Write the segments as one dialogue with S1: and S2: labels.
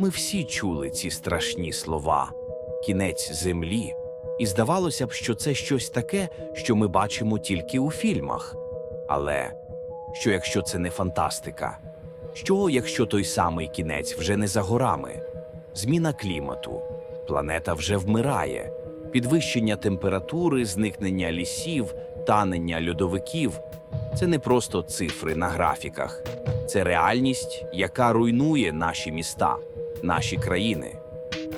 S1: Ми всі чули ці страшні слова. Кінець землі, і здавалося б, що це щось таке, що ми бачимо тільки у фільмах. Але що якщо це не фантастика? Що якщо той самий кінець вже не за горами? Зміна клімату, планета вже вмирає, підвищення температури, зникнення лісів, танення льодовиків. Це не просто цифри на графіках, це реальність, яка руйнує наші міста, наші країни.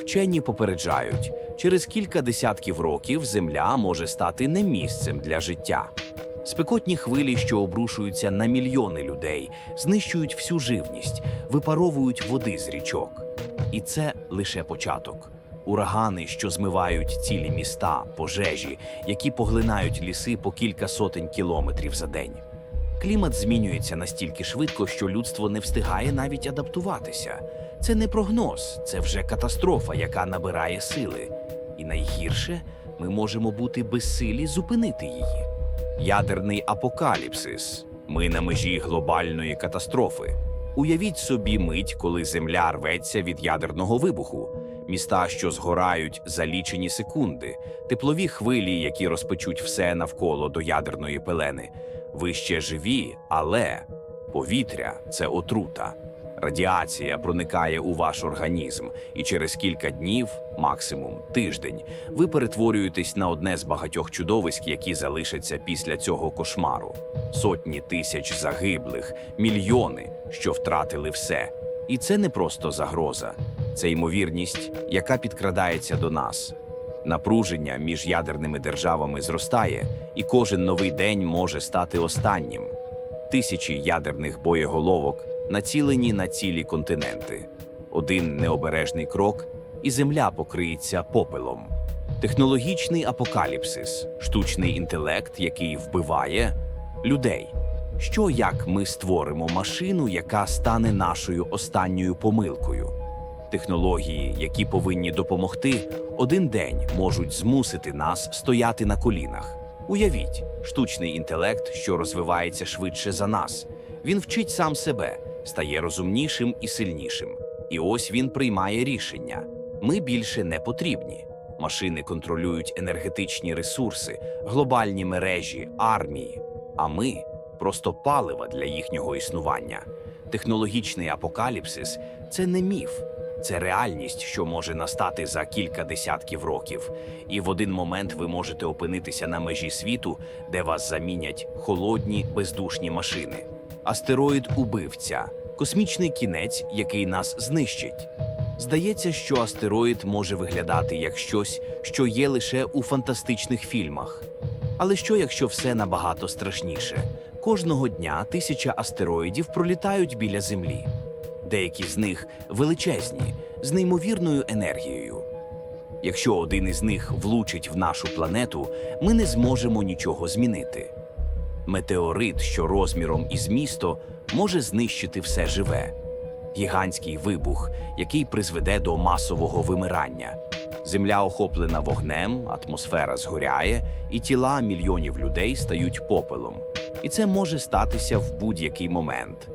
S1: Вчені попереджають, через кілька десятків років Земля може стати не місцем для життя. Спекотні хвилі, що обрушуються на мільйони людей, знищують всю живність, випаровують води з річок. І це лише початок. Урагани, що змивають цілі міста, пожежі, які поглинають ліси по кілька сотень кілометрів за день. Клімат змінюється настільки швидко, що людство не встигає навіть адаптуватися. Це не прогноз, це вже катастрофа, яка набирає сили. І найгірше ми можемо бути безсилі зупинити її. Ядерний апокаліпсис. Ми на межі глобальної катастрофи. Уявіть собі мить, коли земля рветься від ядерного вибуху, міста, що згорають за лічені секунди, теплові хвилі, які розпечуть все навколо до ядерної пелени. Ви ще живі, але повітря це отрута. Радіація проникає у ваш організм, і через кілька днів, максимум тиждень, ви перетворюєтесь на одне з багатьох чудовиськ, які залишаться після цього кошмару. Сотні тисяч загиблих, мільйони, що втратили все. І це не просто загроза, це ймовірність, яка підкрадається до нас. Напруження між ядерними державами зростає, і кожен новий день може стати останнім. Тисячі ядерних боєголовок націлені на цілі континенти. Один необережний крок, і земля покриється попелом. Технологічний апокаліпсис, штучний інтелект, який вбиває людей. Що як ми створимо машину, яка стане нашою останньою помилкою? Технології, які повинні допомогти, один день можуть змусити нас стояти на колінах. Уявіть, штучний інтелект, що розвивається швидше за нас. Він вчить сам себе, стає розумнішим і сильнішим. І ось він приймає рішення: ми більше не потрібні. Машини контролюють енергетичні ресурси, глобальні мережі, армії. А ми просто палива для їхнього існування. Технологічний апокаліпсис це не міф, це реальність, що може настати за кілька десятків років. І в один момент ви можете опинитися на межі світу, де вас замінять холодні бездушні машини. Астероїд убивця, космічний кінець, який нас знищить. Здається, що астероїд може виглядати як щось, що є лише у фантастичних фільмах. Але що, якщо все набагато страшніше? Кожного дня тисяча астероїдів пролітають біля Землі. Деякі з них величезні, з неймовірною енергією. Якщо один із них влучить в нашу планету, ми не зможемо нічого змінити. Метеорит, що розміром із місто, може знищити все живе. Гігантський вибух, який призведе до масового вимирання. Земля охоплена вогнем, атмосфера згоряє, і тіла мільйонів людей стають попелом. І це може статися в будь-який момент.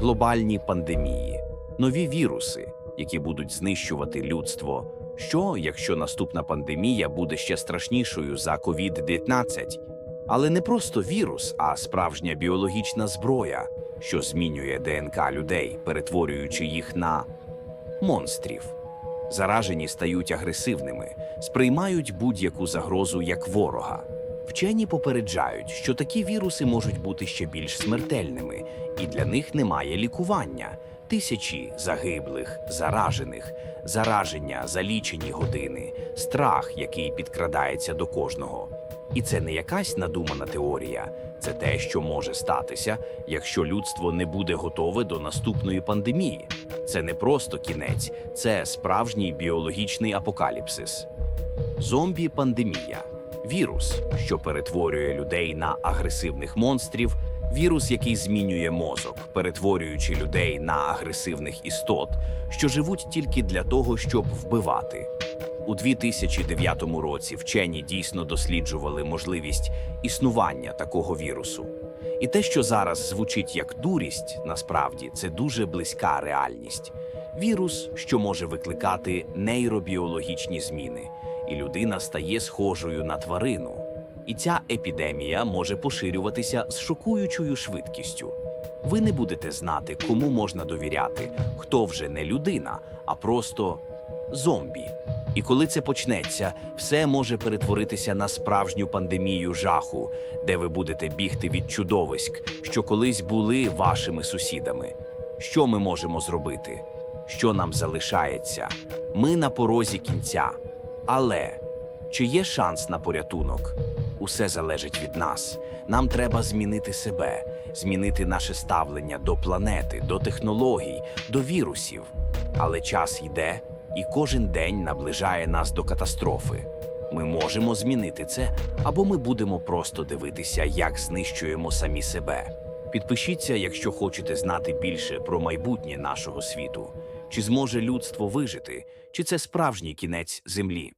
S1: Глобальні пандемії, нові віруси, які будуть знищувати людство. Що, якщо наступна пандемія буде ще страшнішою за COVID-19? Але не просто вірус, а справжня біологічна зброя, що змінює ДНК людей, перетворюючи їх на монстрів. Заражені стають агресивними, сприймають будь-яку загрозу як ворога. Вчені попереджають, що такі віруси можуть бути ще більш смертельними, і для них немає лікування. Тисячі загиблих, заражених, зараження за лічені години, страх, який підкрадається до кожного. І це не якась надумана теорія, це те, що може статися, якщо людство не буде готове до наступної пандемії. Це не просто кінець, це справжній біологічний апокаліпсис. Зомбі-пандемія вірус, що перетворює людей на агресивних монстрів, вірус, який змінює мозок, перетворюючи людей на агресивних істот, що живуть тільки для того, щоб вбивати. У 2009 році вчені дійсно досліджували можливість існування такого вірусу. І те, що зараз звучить як дурість, насправді це дуже близька реальність. Вірус, що може викликати нейробіологічні зміни, і людина стає схожою на тварину. І ця епідемія може поширюватися з шокуючою швидкістю. Ви не будете знати, кому можна довіряти, хто вже не людина, а просто зомбі. І коли це почнеться, все може перетворитися на справжню пандемію жаху, де ви будете бігти від чудовиськ, що колись були вашими сусідами. Що ми можемо зробити? Що нам залишається? Ми на порозі кінця. Але чи є шанс на порятунок? Усе залежить від нас. Нам треба змінити себе, змінити наше ставлення до планети, до технологій, до вірусів. Але час йде, і кожен день наближає нас до катастрофи. Ми можемо змінити це, або ми будемо просто дивитися, як знищуємо самі себе. Підпишіться, якщо хочете знати більше про майбутнє нашого світу. Чи зможе людство вижити, чи це справжній кінець землі?